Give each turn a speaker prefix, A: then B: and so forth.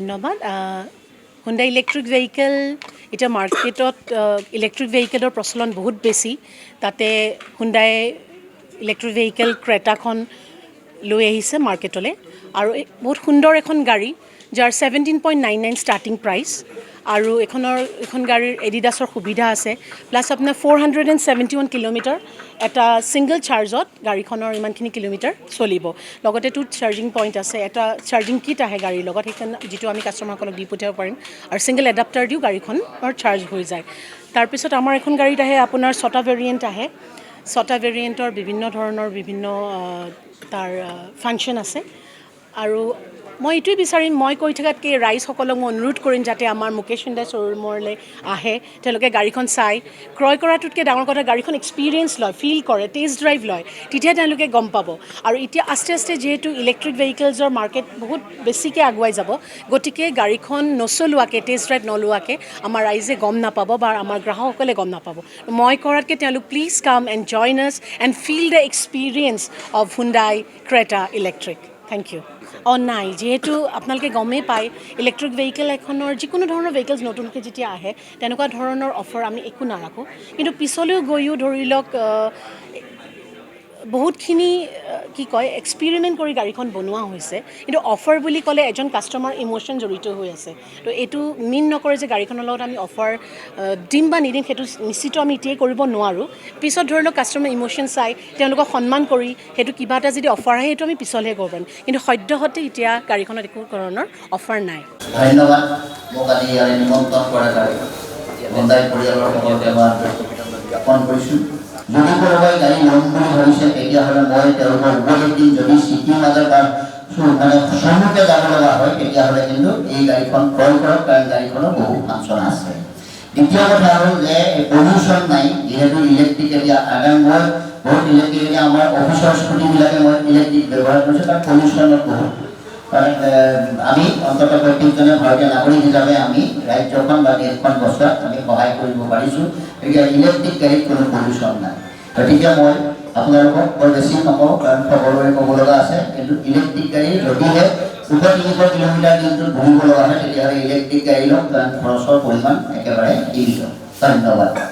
A: ধন্যবাদ। Honda electric vehicle এতিয়া মাৰ্কেটত ইলেক্ট্ৰিক ভেহিকেলৰ প্ৰচলন বহুত বেছি। তাতে হুণ্ডাই ইলেক্ট্ৰিক ভেহিকেল ক্ৰেটাখন লৈ আহিছে মাৰ্কেটলৈ আৰু বহুত সুন্দৰ এখন গাড়ী। যাৰ seventeen point nine nine starting price আৰু এইখনৰ এইখন গাড়ীৰ এডিডাছৰ সুবিধা আছে প্লাছ আপোনাৰ four hundred and seventy one kilometre এটা ছিংগল চাৰ্জত গাড়ীখনৰ ইমানখিনি কিলোমিটাৰ চলিব। টু চাৰ্জিং পইণ্ট আছে, এটা চাৰ্জিং কিট আহে গাড়ীৰ লগত, সেইখন যিটো আমি কাষ্টমাৰসকলক দি পঠিয়াব পাৰিম, আৰু ছিংগল এডাপ্টাৰ দিও গাড়ীখনৰ চাৰ্জ হৈ যায়। তাৰপিছত আমাৰ এখন গাড়ীত আহে আপোনাৰ ছটা ভেৰিয়েণ্ট আহে। ছটা ভেৰিয়েণ্টৰ বিভিন্ন ধৰণৰ বিভিন্ন তাৰ ফাংচন আছে। আৰু মই এইটোৱে বিচাৰিম, মই কৈ থকাতকৈ ৰাইজসকলক মই অনুৰোধ কৰিম যাতে আমাৰ মুকেশ হুণ্ডাই শ্ব'ৰুমলৈ আহে, তেওঁলোকে গাড়ীখন চাই। ক্ৰয় কৰাটোতকৈ ডাঙৰ কথা, গাড়ীখন এক্সপিৰিয়েঞ্চ লয় ফিল কৰে টেষ্ট ড্ৰাইভ লয়, তেতিয়া তেওঁলোকে গম পাব। আৰু এতিয়া আস্তে আস্তে যিহেতু ইলেক্ট্ৰিক ভেহিকেলছৰ মাৰ্কেট বহুত বেছিকৈ আগুৱাই যাব, গতিকে গাড়ীখন নচলোৱাকৈ টেষ্ট ড্ৰাইভ নলোৱাকৈ আমাৰ ৰাইজে গম নাপাব বা আমাৰ গ্ৰাহকসকলে গম নাপাব। মই কৰাতকৈ তেওঁলোক please come and join and feel the experience of Hyundai Creta electric thank you অঁ নাই যিহেতু আপোনালোকে গমেই পায় ইলেক্ট্ৰিক ভেহিকেল এখনৰ যিকোনো ধৰণৰ ভেহিকেলছ নতুনকৈ যেতিয়া আহে, তেনেকুৱা ধৰণৰ অফাৰ আমি একো নাৰাখোঁ। কিন্তু পিছলৈও গৈও ধৰি লওক বহুতখিনি কি কয় এক্সপেৰিমেণ্ট কৰি গাড়ীখন বনোৱা হৈছে। কিন্তু অফাৰ বুলি ক'লে এজন কাষ্টমাৰ ইম'শ্যন জড়িত হৈ আছে। তো এইটো মিন নকৰে যে গাড়ীখনৰ লগত আমি অফাৰ দিম বা নিদিম, সেইটো নিশ্চিত আমি এতিয়াই কৰিব নোৱাৰোঁ। পিছত ধৰি লওক কাষ্টমাৰ ইম'শ্যন চাই, তেওঁলোকক সন্মান কৰি, সেইটো কিবা এটা যদি অফাৰ আহে, সেইটো আমি পিছলৈহে কৰিব পাৰিম। কিন্তু সদ্যহতে এতিয়া গাড়ীখনত একো ধৰণৰ অফাৰ নাই।
B: ধন্যবাদ। মোক আজি ইয়ালৈ নিমন্ত্ৰণ কৰাৰ কৰিছোঁ। যদি কোনোবাই গাড়ী ল'ম বুলি ভাবিছে তেতিয়াহ'লে মই তেওঁলোকক উপদেশ দিম যদি চিটিৰ মাজত বা মানে চমুকে যাব লগা হয় তেতিয়াহ'লে কিন্তু এই গাড়ীখন ক্ৰয় কৰক কাৰণ গাড়ীখনৰ বহু ফাংচন আছে। দ্বিতীয় কথা হ'ল যে পলিউশ্যন নাই, যিহেতু ইলেক্ট্ৰিক এতিয়া আগাম মই বহুত ইলেক্ট্ৰিক এতিয়া আমাৰ অফিচৰ স্কুটিবিলাকে মই ইলেক্ট্ৰিক ব্যৱহাৰ কৰিছোঁ কাৰণ পলিউশ্যনত বহুত। কাৰণ আমি অন্ততঃ প্ৰত্যেকজনে ভাৰতীয় নাগৰিক হিচাপে আমি ৰাজ্যখন বা দেশখন বচোৱাত আমি সহায় কৰিব পাৰিছোঁ গতিকে ইলেক্ট্ৰিক গাড়ীত কোনো পলিউশ্যন নাই। গতিকে মই আপোনালোকক বৰ বেছি নকওঁ, কাৰণ সকলোৰে ক'ব লগা আছে, কিন্তু ইলেক্ট্ৰিক গাড়ী যদিহে দুশ তিনিশ কিলোমিটাৰ দিনটোত ঘূৰিব লগা হয়, তেতিয়াহ'লে ইলেক্ট্ৰিক গাড়ী লওক, কাৰণ খৰচৰ পৰিমাণ একেবাৰে সীমিত। ধন্যবাদ।